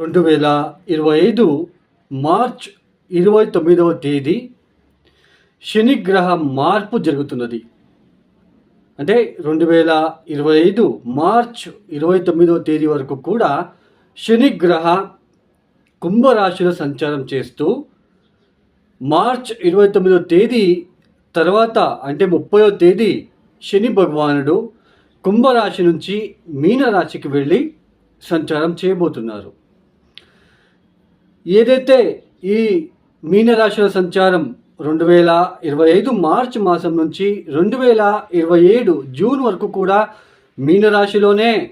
రెండు వేల ఇరవై ఐదు మార్చ్ ఇరవై తొమ్మిదవ తేదీ శనిగ్రహ మార్పు జరుగుతున్నది. అంటే రెండు వేల ఇరవై ఐదు మార్చ్ ఇరవై తొమ్మిదవ తేదీ వరకు కూడా శనిగ్రహ కుంభరాశిలో సంచారం చేస్తూ మార్చ్ ఇరవై తొమ్మిదవ తేదీ తర్వాత అంటే ముప్పయో తేదీ శని భగవానుడు కుంభరాశి నుంచి మీనరాశికి వెళ్ళి సంచారం చేయబోతున్నారు. ఏదైతే ఈ మీనరాశుల సంచారం రెండు వేల ఇరవై ఐదు మార్చ్ మాసం నుంచి రెండు వేల ఇరవై ఏడు జూన్ వరకు కూడా మీనరాశిలోనే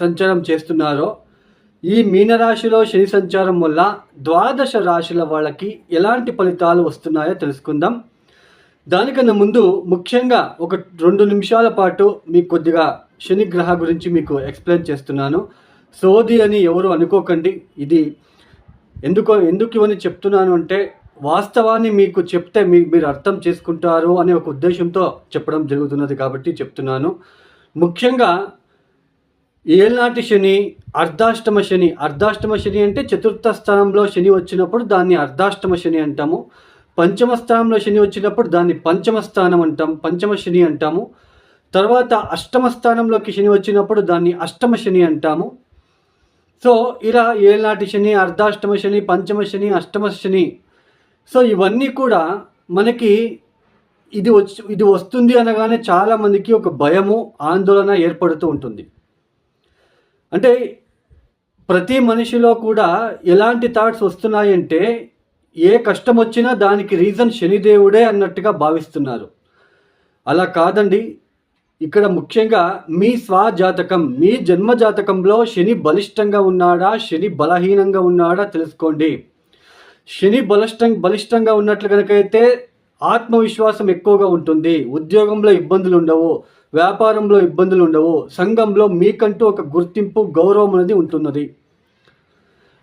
సంచారం చేస్తున్నారో ఈ మీనరాశిలో శని సంచారం వల్ల ద్వాదశ రాశుల వాళ్ళకి ఎలాంటి ఫలితాలు వస్తున్నాయో తెలుసుకుందాం. దానికన్నా ముందు ముఖ్యంగా ఒక రెండు నిమిషాల పాటు మీకు కొద్దిగా శని గ్రహ గురించి మీకు ఎక్స్ప్లెయిన్ చేస్తున్నాను. సోది అని ఎవరు అనుకోకండి. ఇది ఎందుకో ఎందుకు ఇవన్నీ చెప్తున్నాను అంటే వాస్తవాన్ని మీకు చెప్తే మీ మీరు అర్థం చేసుకుంటారు అనే ఒక ఉద్దేశంతో చెప్పడం జరుగుతున్నది కాబట్టి చెప్తున్నాను. ముఖ్యంగా ఏనాటి శని అర్ధాష్టమ శని అర్ధాష్టమ శని అంటే చతుర్థ స్థానంలో శని వచ్చినప్పుడు దాన్ని అర్ధాష్టమ శని అంటాము. పంచమ స్థానంలో శని వచ్చినప్పుడు దాన్ని పంచమ స్థానం అంటాం పంచమ శని అంటాము. తర్వాత అష్టమ స్థానంలోకి శని వచ్చినప్పుడు దాన్ని అష్టమ శని అంటాము. సో ఇలా ఏళ్ళనాటి శని అర్ధాష్టమ శని పంచమ శని అష్టమ శని. సో ఇవన్నీ కూడా మనకి ఇది వచ్చి ఇది వస్తుంది అనగానే చాలామందికి ఒక భయము ఆందోళన ఏర్పడుతూ ఉంటుంది. అంటే ప్రతి మనిషిలో కూడా ఎలాంటి థాట్స్ వస్తున్నాయంటే ఏ కష్టం వచ్చినా దానికి రీజన్ శనిదేవుడే అన్నట్టుగా భావిస్తున్నారు. అలా కాదండి. ఇక్కడ ముఖ్యంగా మీ స్వజాతకం మీ జన్మ జాతకంలో శని బలిష్టంగా ఉన్నాడా శని బలహీనంగా ఉన్నాడా తెలుసుకోండి. శని బలిష్టం బలిష్టంగా ఉన్నట్లు కనుకైతే అయితే ఆత్మవిశ్వాసం ఎక్కువగా ఉంటుంది. ఉద్యోగంలో ఇబ్బందులు ఉండవు వ్యాపారంలో ఇబ్బందులు ఉండవు సంఘంలో మీకంటూ ఒక గుర్తింపు గౌరవం అనేది ఉంటున్నది.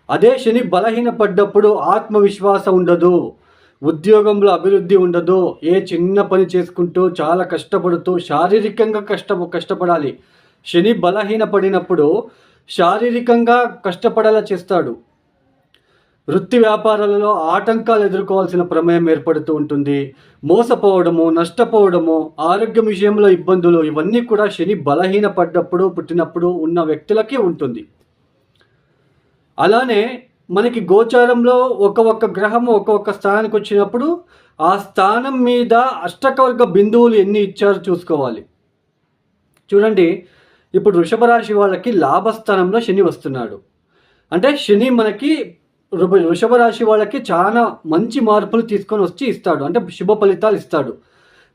అదే శని బలహీనపడ్డప్పుడు ఆత్మవిశ్వాసం ఉండదు. ఉద్యోగంలో అభివృద్ధి ఉండదు ఏ చిన్న పని చేసుకుంటూ చాలా కష్టపడుతూ శారీరకంగా కష్ట కష్టపడాలి. శని బలహీనపడినప్పుడు శారీరకంగా కష్టపడేలా చేస్తాడు. వృత్తి వ్యాపారాలలో ఆటంకాలు ఎదుర్కోవాల్సిన ప్రమేయం ఏర్పడుతూ ఉంటుంది. మోసపోవడము నష్టపోవడము ఆరోగ్యం విషయంలో ఇబ్బందులు ఇవన్నీ కూడా శని బలహీనపడ్డప్పుడు పుట్టినప్పుడు ఉన్న వ్యక్తులకి ఉంటుంది. అలానే మనకి గోచారంలో ఒక ఒక్క గ్రహము ఒక్కొక్క స్థానానికి వచ్చినప్పుడు ఆ స్థానం మీద అష్టకవర్గ బిందువులు ఎన్ని ఇచ్చారో చూసుకోవాలి. చూడండి ఇప్పుడు వృషభ రాశి వాళ్ళకి లాభస్థానంలో శని వస్తున్నాడు. అంటే శని మనకి వృషభ రాశి వాళ్ళకి చాలా మంచి మార్పులు తీసుకొని వచ్చి ఇస్తాడు. అంటే శుభ ఫలితాలు ఇస్తాడు.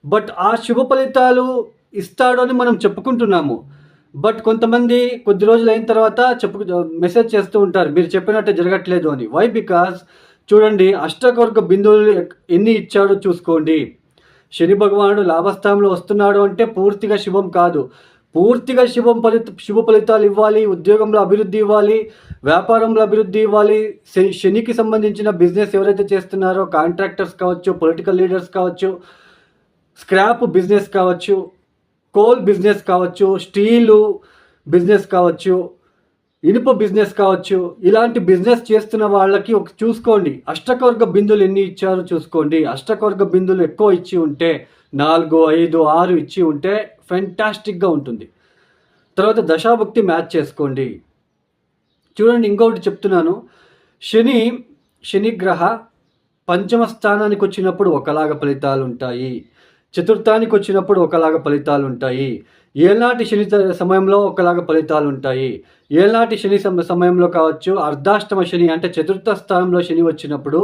బట్ ఆ శుభ ఫలితాలు ఇస్తాడు అని మనం చెప్పుకుంటున్నాము. బట్ కొంతమంది కొద్ది రోజులు అయిన తర్వాత చెప్పు మెసేజ్ చేస్తూ ఉంటారు మీరు చెప్పినట్టే జరగట్లేదు అని. వై బికాస్ చూడండి అష్టకవర్గ బిందువులు ఎన్ని ఇచ్చాడో చూసుకోండి. శని భగవానుడు లాభస్థానంలో వస్తున్నాడు అంటే పూర్తిగా శుభం కాదు. పూర్తిగా శుభం ఫలిత శుభ ఫలితాలు ఇవ్వాలి ఉద్యోగంలో అభివృద్ధి ఇవ్వాలి వ్యాపారంలో అభివృద్ధి ఇవ్వాలి. శనికి సంబంధించిన బిజినెస్ ఎవరైతే చేస్తున్నారో కాంట్రాక్టర్స్ కావచ్చు పొలిటికల్ లీడర్స్ కావచ్చు స్క్రాప్ బిజినెస్ కావచ్చు కోల్ బిజినెస్ కావచ్చు స్టీలు బిజినెస్ కావచ్చు ఇనుప బిజినెస్ కావచ్చు ఇలాంటి బిజినెస్ చేస్తున్న వాళ్ళకి ఒక చూసుకోండి. అష్టకవర్గ బిందులు ఎన్ని ఇచ్చారో చూసుకోండి. అష్టకవర్గ బిందులు ఎక్కువ ఇచ్చి ఉంటే నాలుగు ఐదు ఆరు ఇచ్చి ఉంటే ఫెంటాస్టిక్గా ఉంటుంది. తర్వాత దశాభక్తి మ్యాచ్ చేసుకోండి. చూడండి ఇంకొకటి చెప్తున్నాను. శని శనిగ్రహ పంచమ స్థానానికి వచ్చినప్పుడు ఒకలాగా ఫలితాలు ఉంటాయి. చతుర్థానికి వచ్చినప్పుడు ఒకలాగా ఫలితాలు ఉంటాయి ఏనాటి శని సమయంలో ఒకలాగా ఫలితాలు ఉంటాయి ఏనాటి శని సమయంలో కావచ్చు అర్ధాష్టమ శని అంటే చతుర్థ స్థానంలో శని వచ్చినప్పుడు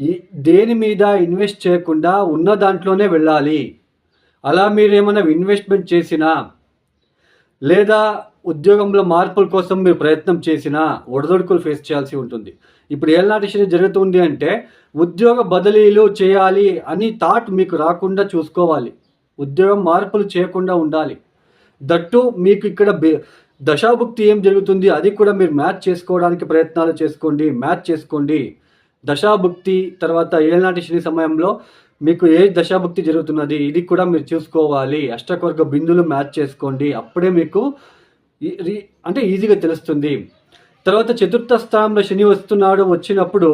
ఈ దేని మీద ఇన్వెస్ట్ చేయకుండా ఉన్న దాంట్లోనే వెళ్ళాలి. అలా మీరు ఏమైనా ఇన్వెస్ట్మెంట్ చేసినా లేదా ఉద్యోగంలో మార్పుల కోసం మీరు ప్రయత్నం చేసినా ఒడదొడుకులు ఫేస్ చేయాల్సి ఉంటుంది. ఇప్పుడు ఏనాటి శని జరుగుతుంది అంటే ఉద్యోగ బదిలీలు చేయాలి అని థాట్ మీకు రాకుండా చూసుకోవాలి. ఉద్యోగం మార్పులు చేయకుండా ఉండాలి. దట్టు మీకు ఇక్కడ దశాభుక్తి ఏం జరుగుతుంది? అది కూడా మీరు మ్యాచ్ చేసుకోవడానికి ప్రయత్నాలు చేసుకోండి మ్యాచ్ చేసుకోండి. దశాభుక్తి తర్వాత ఏళ్ళనాటి శని సమయంలో మీకు ఏ దశాభుక్తి జరుగుతున్నది? ఇది కూడా మీరు చూసుకోవాలి. అష్టకవర్గ బిందులు మ్యాచ్ చేసుకోండి. అప్పుడే మీకు అంటే ఈజీగా తెలుస్తుంది. తర్వాత చతుర్థ స్థానంలో శని వస్తున్నాడు వచ్చినప్పుడు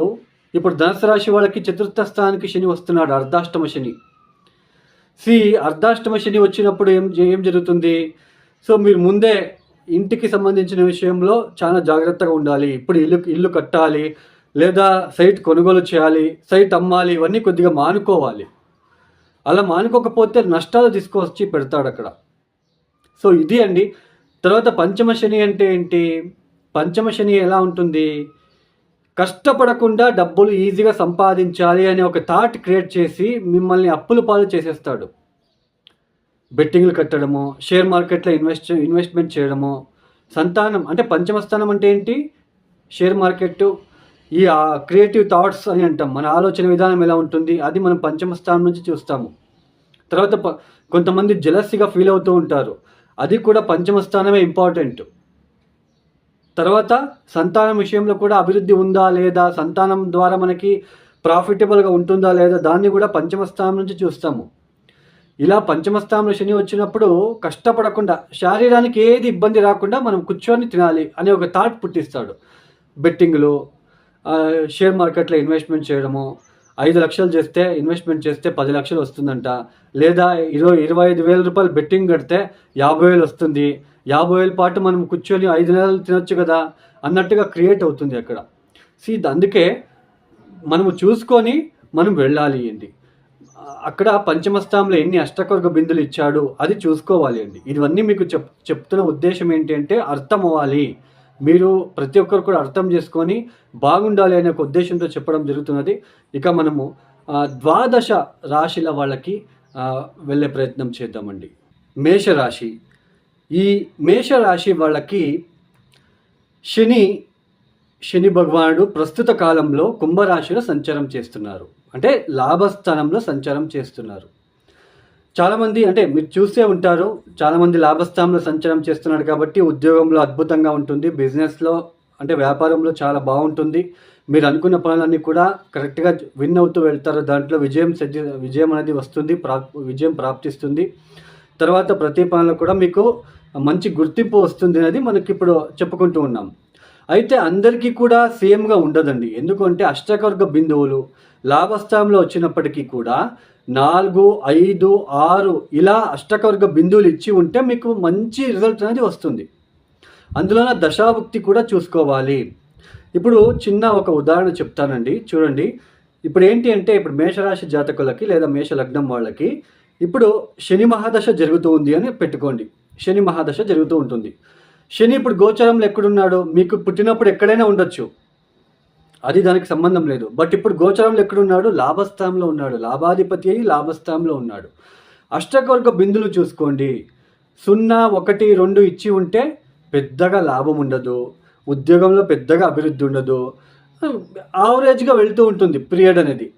ఇప్పుడు ధనుసు రాశి వాళ్ళకి చతుర్థ స్థానానికి శని వస్తున్నాడు అర్ధాష్టమ శని. సి అర్ధాష్టమ శని వచ్చినప్పుడు ఏం ఏం జరుగుతుంది? సో మీరు ముందే ఇంటికి సంబంధించిన విషయంలో చాలా జాగ్రత్తగా ఉండాలి. ఇప్పుడు ఇల్లు ఇల్లు కట్టాలి లేదా సైట్ కొనుగోలు చేయాలి సైట్ అమ్మాలి ఇవన్నీ కొద్దిగా మానుకోవాలి. అలా మానుకోకపోతే నష్టాలు తీసుకొచ్చి పెడతాడు అక్కడ. సో ఇది అండి. తర్వాత పంచమ శని అంటే ఏంటి? పంచమ శని ఎలా ఉంటుంది? కష్టపడకుండా డబ్బులు ఈజీగా సంపాదించాలి అనే ఒక థాట్ క్రియేట్ చేసి మిమ్మల్ని అప్పుల పాలు చేసేస్తాడు. బెట్టింగ్లు కట్టడము షేర్ మార్కెట్లో ఇన్వెస్ట్ ఇన్వెస్ట్మెంట్ చేయడము సంతానం అంటే పంచమస్థానం అంటే ఏంటి? షేర్ మార్కెట్ ఈ క్రియేటివ్ థాట్స్ అని అంటాం. మన ఆలోచన విధానం ఎలా ఉంటుంది? అది మనం పంచమ స్థానం నుంచి చూస్తాము. తర్వాత కొంతమంది జలస్సిగా ఫీల్ అవుతూ ఉంటారు. అది కూడా పంచమ స్థానమే ఇంపార్టెంట్. తర్వాత సంతానం విషయంలో కూడా అభివృద్ధి ఉందా లేదా? సంతానం ద్వారా మనకి ప్రాఫిటబుల్గా ఉంటుందా లేదా? దాన్ని కూడా పంచమ స్థానం నుంచి చూస్తాము. ఇలా పంచమ స్థానంలో శని వచ్చినప్పుడు కష్టపడకుండా శారీరానికి ఏది ఇబ్బంది రాకుండా మనం కూర్చొని తినాలి అనే ఒక థాట్ పుట్టిస్తాడు. బెట్టింగ్లు షేర్ మార్కెట్లో ఇన్వెస్ట్మెంట్ చేయడము ఐదు లక్షలు చేస్తే ఇన్వెస్ట్మెంట్ చేస్తే పది లక్షలు వస్తుందంట. లేదా ఇరవై ఇరవై ఐదు వేల రూపాయలు బెట్టింగ్ కడితే యాభై వేలు వస్తుంది. యాభై వేల పాటు మనం కూర్చొని ఐదు నెలలు తినొచ్చు కదా అన్నట్టుగా క్రియేట్ అవుతుంది అక్కడ. సి అందుకే మనము చూసుకొని మనం వెళ్ళాలి అండి. అక్కడ పంచమస్థానంలో ఎన్ని అష్టకొర్గ బిందులు ఇచ్చాడు అది చూసుకోవాలి అండి. ఇవన్నీ మీకు చెప్ చెప్తున్న ఉద్దేశం ఏంటి అంటే అర్థం అవ్వాలి మీరు ప్రతి ఒక్కరు కూడా అర్థం చేసుకొని బాగుండాలి అనే ఒక ఉద్దేశంతో చెప్పడం జరుగుతున్నది. ఇక మనము ద్వాదశ రాశిల వాళ్ళకి వెళ్ళే ప్రయత్నం చేద్దామండి. మేషరాశి. ఈ మేషరాశి వాళ్ళకి శని శని భగవానుడు ప్రస్తుత కాలంలో కుంభరాశిలో సంచారం చేస్తున్నారు. అంటే లాభస్థానంలో సంచారం చేస్తున్నారు. చాలామంది అంటే మీరు చూసే ఉంటారు చాలామంది లాభస్థానంలో సంచారం చేస్తున్నాడు కాబట్టి ఉద్యోగంలో అద్భుతంగా ఉంటుంది బిజినెస్లో అంటే వ్యాపారంలో చాలా బాగుంటుంది. మీరు అనుకున్న పనులన్నీ కూడా కరెక్ట్గా విన్ అవుతూ వెళ్తారు. దాంట్లో విజయం విజయం అనేది వస్తుంది ప్రా విజయం ప్రాప్తిస్తుంది. తర్వాత ప్రతి పనులు కూడా మీకు మంచి గుర్తింపు వస్తుంది అనేది మనకి ఇప్పుడు చెప్పుకుంటూ ఉన్నాం. అయితే అందరికీ కూడా సేమ్గా ఉండదండి. ఎందుకంటే అష్టకర్గ బిందువులు లాభస్థానంలో వచ్చినప్పటికీ కూడా నాలుగు ఐదు ఆరు ఇలా అష్టకవర్గ బిందువులు ఇచ్చి ఉంటే మీకు మంచి రిజల్ట్ అనేది వస్తుంది. అందులోన దశాభుక్తి కూడా చూసుకోవాలి. ఇప్పుడు చిన్న ఒక ఉదాహరణ చెప్తానండి. చూడండి. ఇప్పుడు ఏంటి అంటే ఇప్పుడు మేషరాశి జాతకులకి లేదా మేష లగ్నం వాళ్ళకి ఇప్పుడు శని మహాదశ జరుగుతూ ఉంది అని పెట్టుకోండి. శని మహాదశ జరుగుతూ ఉంటుంది. శని ఇప్పుడు గోచరంలో ఎక్కడున్నాడు? మీకు పుట్టినప్పుడు ఎక్కడైనా ఉండొచ్చు. అది దానికి సంబంధం లేదు. బట్ ఇప్పుడు గోచరంలో ఎక్కడున్నాడు? లాభస్థానంలో ఉన్నాడు. లాభాధిపతి అయి లాభస్థానంలో ఉన్నాడు. అష్టకవర్గ బిందులు చూసుకోండి. సున్నా ఒకటి రెండు ఇచ్చి ఉంటే పెద్దగా లాభం ఉండదు. ఉద్యోగంలో పెద్దగా అభివృద్ధి ఉండదు. ఆవరేజ్గా వెళ్తూ ఉంటుంది పీరియడ్ అనేది.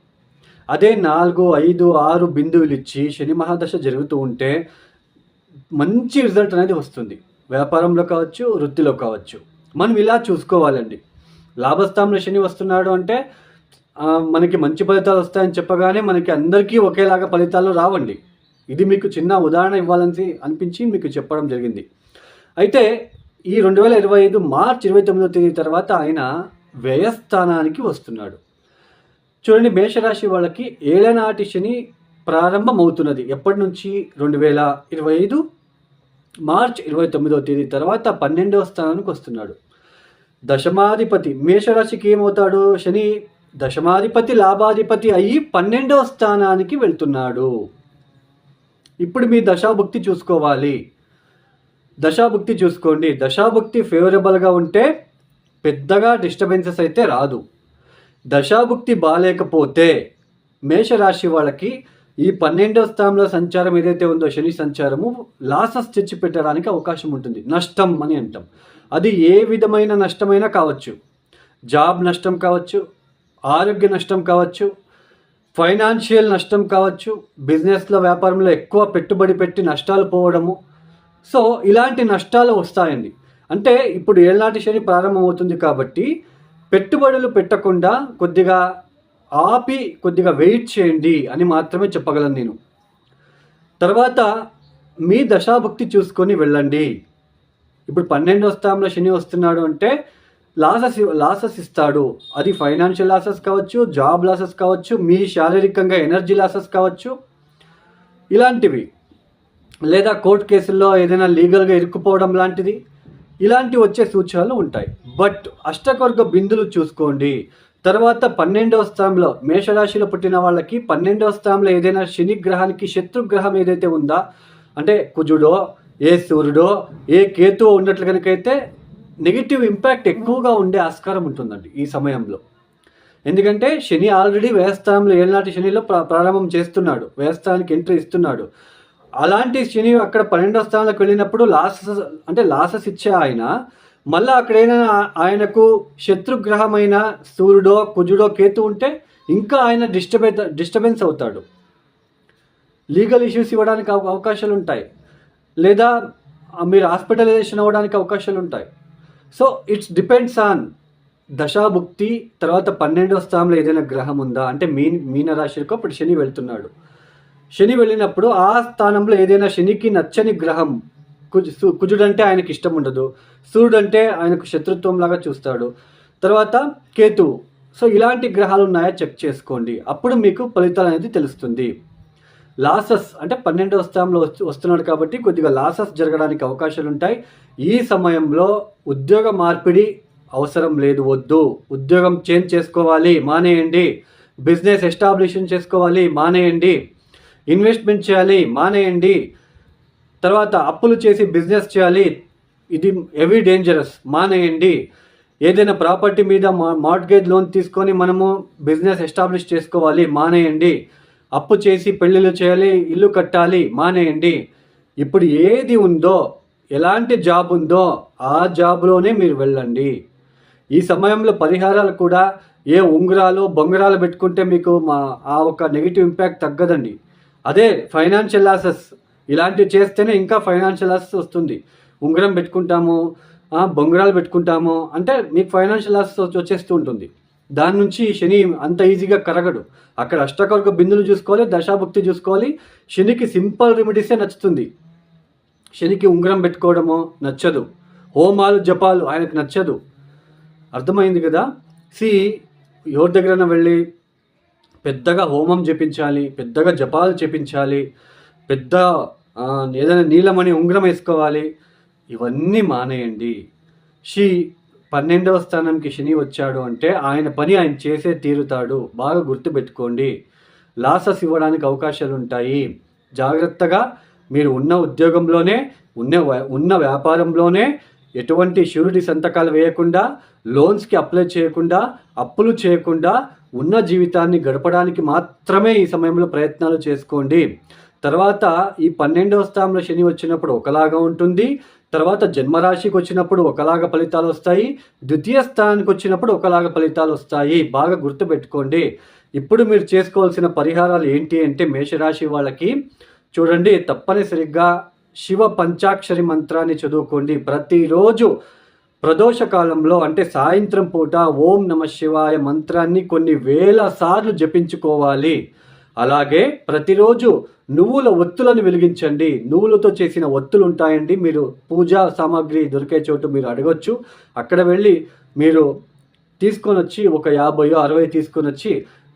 అదే నాలుగు ఐదు ఆరు బిందువులు ఇచ్చి శని మహాదశ జరుగుతూ ఉంటే మంచి రిజల్ట్ అనేది వస్తుంది. వ్యాపారంలో కావచ్చు వృత్తిలో కావచ్చు. మనం ఇలా చూసుకోవాలండి. లాభస్థానంలో శని వస్తున్నాడు అంటే మనకి మంచి ఫలితాలు వస్తాయని చెప్పగానే మనకి అందరికీ ఒకేలాగా ఫలితాలు రావండి. ఇది మీకు చిన్న ఉదాహరణ ఇవ్వాలని అనిపించి మీకు చెప్పడం జరిగింది. అయితే ఈ రెండు వేల ఇరవై ఐదు మార్చ్ ఇరవై తొమ్మిదో తేదీ తర్వాత ఆయన వ్యయస్థానానికి వస్తున్నాడు. చూడండి మేషరాశి వాళ్ళకి ఏళ్ళనాటి శని ప్రారంభమవుతున్నది. ఎప్పటి నుంచి? రెండు వేల ఇరవై ఐదు మార్చ్ ఇరవై తొమ్మిదో తేదీ తర్వాత పన్నెండవ స్థానానికి వస్తున్నాడు. దశమాధిపతి మేషరాశికి ఏమవుతాడు? శని దశమాధిపతి లాభాధిపతి అయ్యి పన్నెండవ స్థానానికి వెళ్తున్నాడు. ఇప్పుడు మీ దశాభుక్తి చూసుకోవాలి. దశాభుక్తి చూసుకోండి. దశాభుక్తి ఫేవరబుల్గా ఉంటే పెద్దగా డిస్టర్బెన్సెస్ అయితే రాదు. దశాభుక్తి బాగాలేకపోతే మేషరాశి వాళ్ళకి ఈ పన్నెండవ స్థానంలో సంచారం ఏదైతే ఉందో శని సంచారము లాసస్ తెచ్చి పెట్టడానికి అవకాశం ఉంటుంది. నష్టం అని అంటాం. అది ఏ విధమైన నష్టమైనా కావచ్చు. జాబ్ నష్టం కావచ్చు ఆరోగ్య నష్టం కావచ్చు ఫైనాన్షియల్ నష్టం కావచ్చు బిజినెస్లో వ్యాపారంలో ఎక్కువ పెట్టుబడి పెట్టి నష్టాలు పోవడము. సో ఇలాంటి నష్టాలు వస్తాయండి. అంటే ఇప్పుడు ఏళ్ళనాటి శని ప్రారంభమవుతుంది కాబట్టి పెట్టుబడులు పెట్టకుండా కొద్దిగా ఆపి కొద్దిగా వెయిట్ చేయండి అని మాత్రమే చెప్పగలను నేను. తర్వాత మీ దశాభక్తి చూసుకొని వెళ్ళండి. ఇప్పుడు పన్నెండో స్థానంలో శని వస్తున్నాడు అంటే లాసెస్ లాసెస్ ఇస్తాడు. అది ఫైనాన్షియల్ లాసెస్ కావచ్చు జాబ్ లాసెస్ కావచ్చు మీ శారీరకంగా ఎనర్జీ లాసెస్ కావచ్చు ఇలాంటివి. లేదా కోర్టు కేసుల్లో ఏదైనా లీగల్గా ఇరుక్కుపోవడం లాంటిది. ఇలాంటివి వచ్చే సూచనలు ఉంటాయి. బట్ అష్టకొర్గ బిందులు చూసుకోండి. తర్వాత పన్నెండవ స్థానంలో మేషరాశిలో పుట్టిన వాళ్ళకి పన్నెండవ స్థానంలో ఏదైనా శని గ్రహానికి శత్రుగ్రహం ఏదైతే ఉందా అంటే కుజుడో ఏ సూర్యుడో ఏ కేతువో ఉన్నట్లు కనుకైతే నెగిటివ్ ఇంపాక్ట్ ఎక్కువగా ఉండే ఆస్కారం ఉంటుందండి ఈ సమయంలో. ఎందుకంటే శని ఆల్రెడీ వ్యయస్థానంలో ఏనాటి శనిలో ప్ర ప్రారంభం చేస్తున్నాడు వ్యయస్థానానికి ఎంట్రీ ఇస్తున్నాడు. అలాంటి శని అక్కడ పన్నెండో స్థానంలోకి వెళ్ళినప్పుడు లాసెస్ అంటే లాసెస్ ఇచ్చే ఆయన మళ్ళీ అక్కడ ఏదైనా ఆయనకు శత్రుగ్రహమైన సూర్యుడో కుజుడో కేతు ఉంటే ఇంకా ఆయన డిస్టర్బెన్స్ డిస్టర్బెన్స్ అవుతాడు. లీగల్ ఇష్యూస్ ఇవ్వడానికి అవ- అవకాశాలు ఉంటాయి లేదా మీరు హాస్పిటలైజేషన్ అవ్వడానికి అవకాశాలు ఉంటాయి సో ఇట్స్ డిపెండ్స్ ఆన్ దశాభుక్తి తర్వాత పన్నెండవ స్థానంలో ఏదైనా గ్రహం ఉందా? అంటే మీన్ మీనరాశికో అప్పుడు శని వెళ్తున్నాడు. శని వెళ్ళినప్పుడు ఆ స్థానంలో ఏదైనా శనికి నచ్చని గ్రహం కుజు సు- కుజుడు అంటే ఆయనకి ఇష్టం ఉండదు. సూర్యుడు అంటే ఆయనకు శత్రుత్వం లాగా చూస్తాడు. తర్వాత కేతువు. సో ఇలాంటి గ్రహాలు ఉన్నాయా? చెక్ చేసుకోండి. అప్పుడు మీకు ఫలితాలు అనేది తెలుస్తుంది. లాసెస్ అంటే పన్నెండవ స్థానంలో వస్తు వస్తున్నాడు కాబట్టి కొద్దిగా లాసెస్ జరగడానికి అవకాశాలు ఉంటాయి. ఈ సమయంలో ఉద్యోగ మార్పిడి అవసరం లేదు. వద్దు. ఉద్యోగం చేంజ్ చేసుకోవాలి. మానేయండి. బిజినెస్ ఎస్టాబ్లిషన్ చేసుకోవాలి. మానేయండి. ఇన్వెస్ట్మెంట్ చేయాలి. మానేయండి. తర్వాత అప్పులు చేసి బిజినెస్ చేయాలి. ఇది హెవీ డేంజరస్. మానేయండి. ఏదైనా ప్రాపర్టీ మీద మా మార్ట్గేజ్ లోన్ తీసుకొని మనము బిజినెస్ ఎస్టాబ్లిష్ చేసుకోవాలి. మానేయండి. అప్పు చేసి పెళ్ళిళ్ళు చేయాలి. ఇల్లు కట్టాలి. మానేయండి. ఇప్పుడు ఏది ఉందో ఎలాంటి జాబ్ ఉందో ఆ జాబ్లోనే మీరు వెళ్ళండి. ఈ సమయంలో పరిహారాలు కూడా ఏ ఉంగరాలు బొంగరాలు పెట్టుకుంటే మీకు మా ఆ ఒక నెగిటివ్ ఇంపాక్ట్ తగ్గదండి. అదే ఫైనాన్షియల్ లాసెస్. ఇలాంటివి చేస్తేనే ఇంకా ఫైనాన్షియల్ లాస్ వస్తుంది. ఉంగరం పెట్టుకుంటాము బొంగరాలు పెట్టుకుంటాము అంటే మీకు ఫైనాన్షియల్ లాస్ వచ్చేస్తూ ఉంటుంది. దాని నుంచి శని అంత ఈజీగా కరగడు. అక్కడ అష్టకర్క బిందులు చూసుకోవాలి దశాభుక్తి చూసుకోవాలి. శనికి సింపుల్ రెమెడీసే నచ్చుతుంది. శనికి ఉంగరం పెట్టుకోవడము నచ్చదు. హోమాలు జపాలు ఆయనకు నచ్చదు. అర్థమైంది కదా? సి ఎవరి దగ్గరైనా వెళ్ళి పెద్దగా హోమం జపించాలి పెద్దగా జపాలు చేపించాలి పెద్ద ఏదైనా నీలమణి ఉంగరం వేసుకోవాలి. ఇవన్నీ మానేయండి. షీ పన్నెండవ స్థానంకి శని వచ్చాడు అంటే ఆయన పని ఆయన చేసే తీరుతాడు. బాగా గుర్తుపెట్టుకోండి. లాసెస్ ఇవ్వడానికి అవకాశాలు ఉంటాయి జాగ్రత్తగా మీరు ఉన్న ఉద్యోగంలోనే ఉన్న ఉన్న వ్యాపారంలోనే ఎటువంటి షూరిటీ సంతకాలు వేయకుండా లోన్స్కి అప్లై చేయకుండా అప్పులు చేయకుండా ఉన్న జీవితాన్ని గడపడానికి మాత్రమే ఈ సమయంలో ప్రయత్నాలు చేసుకోండి. తర్వాత ఈ పన్నెండవ స్థానంలో శని వచ్చినప్పుడు ఒకలాగా ఉంటుంది. తర్వాత జన్మరాశికి వచ్చినప్పుడు ఒకలాగా ఫలితాలు వస్తాయి. ద్వితీయ స్థానానికి వచ్చినప్పుడు ఒకలాగా ఫలితాలు వస్తాయి. బాగా గుర్తుపెట్టుకోండి. ఇప్పుడు మీరు చేసుకోవాల్సిన పరిహారాలు ఏంటి అంటే మేషరాశి వాళ్ళకి చూడండి తప్పనిసరిగా శివ పంచాక్షరి మంత్రాన్ని చదువుకోండి. ప్రతిరోజు ప్రదోష కాలంలో అంటే సాయంత్రం పూట ఓం నమ శివాయ మంత్రాన్ని కొన్ని వేల సార్లు జపించుకోవాలి. అలాగే ప్రతిరోజు నువ్వుల ఒత్తులను వెలిగించండి. నువ్వులతో చేసిన ఒత్తులు ఉంటాయండి. మీరు పూజా సామాగ్రి దొరికే చోటు మీరు అడగొచ్చు. అక్కడ వెళ్ళి మీరు తీసుకొని వచ్చి ఒక యాభైయో అరవై తీసుకొని వచ్చి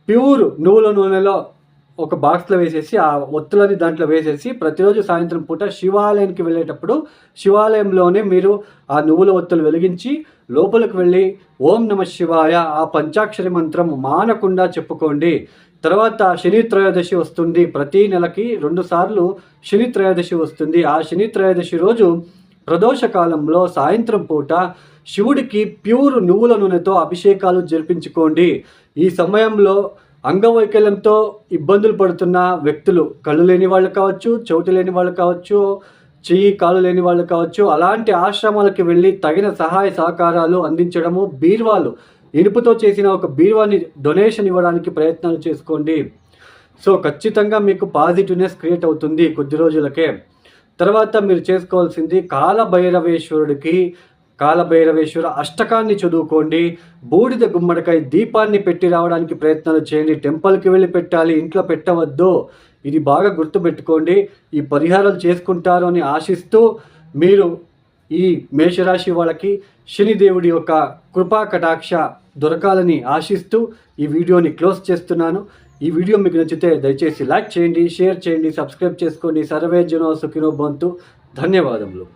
ప్యూర్ నువ్వుల నూనెలో ఒక బాక్స్లో వేసేసి ఆ ఒత్తులని దాంట్లో వేసేసి ప్రతిరోజు సాయంత్రం పూట శివాలయానికి వెళ్ళేటప్పుడు శివాలయంలోనే మీరు ఆ నువ్వుల ఒత్తులు వెలిగించి లోపలికి వెళ్ళి ఓం నమ శివాయ ఆ పంచాక్షరి మంత్రం మానకుండా చెప్పుకోండి. తర్వాత శని త్రయోదశి వస్తుంది. ప్రతి నెలకి రెండుసార్లు శని త్రయోదశి వస్తుంది. ఆ శని త్రయోదశి రోజు ప్రదోష కాలంలో సాయంత్రం పూట శివుడికి ప్యూర్ నువ్వుల నూనెతో అభిషేకాలు జరిపించుకోండి. ఈ సమయంలో అంగవైకల్యంతో ఇబ్బందులు పడుతున్న వ్యక్తులు కళ్ళు లేని వాళ్ళు కావచ్చు చోటు లేని వాళ్ళు కావచ్చు చెయ్యి కాలు లేని వాళ్ళు కావచ్చు అలాంటి ఆశ్రమాలకు వెళ్ళి తగిన సహాయ సహకారాలు అందించడము బీర్వాలు ఇనుపుతో చేసిన ఒక బీరువాని డొనేషన్ ఇవ్వడానికి ప్రయత్నాలు చేసుకోండి. సో ఖచ్చితంగా మీకు పాజిటివ్నెస్ క్రియేట్ అవుతుంది కొద్ది రోజులకే. తర్వాత మీరు చేసుకోవాల్సింది కాలభైరవేశ్వరుడికి కాలభైరవేశ్వర అష్టకాన్ని చదువుకోండి. బూడిద గుమ్మడికాయ దీపాన్ని పెట్టి రావడానికి ప్రయత్నాలు చేయండి. టెంపుల్కి వెళ్ళి పెట్టాలి ఇంట్లో పెట్టవద్దు. ఇది బాగా గుర్తుపెట్టుకోండి. ఈ పరిహారాలు చేసుకుంటారు అని ఆశిస్తూ మీరు ఈ మేషరాశి వాళ్ళకి శనిదేవుడి యొక్క కృపా కటాక్ష దొరకాలని ఆశిస్తూ ఈ వీడియోని క్లోజ్ చేస్తున్నాను. ఈ వీడియో మీకు నచ్చితే దయచేసి లైక్ చేయండి షేర్ చేయండి సబ్స్క్రైబ్ చేసుకోండి. సర్వే జనో సుఖినో బంతు ధన్యవాదములు.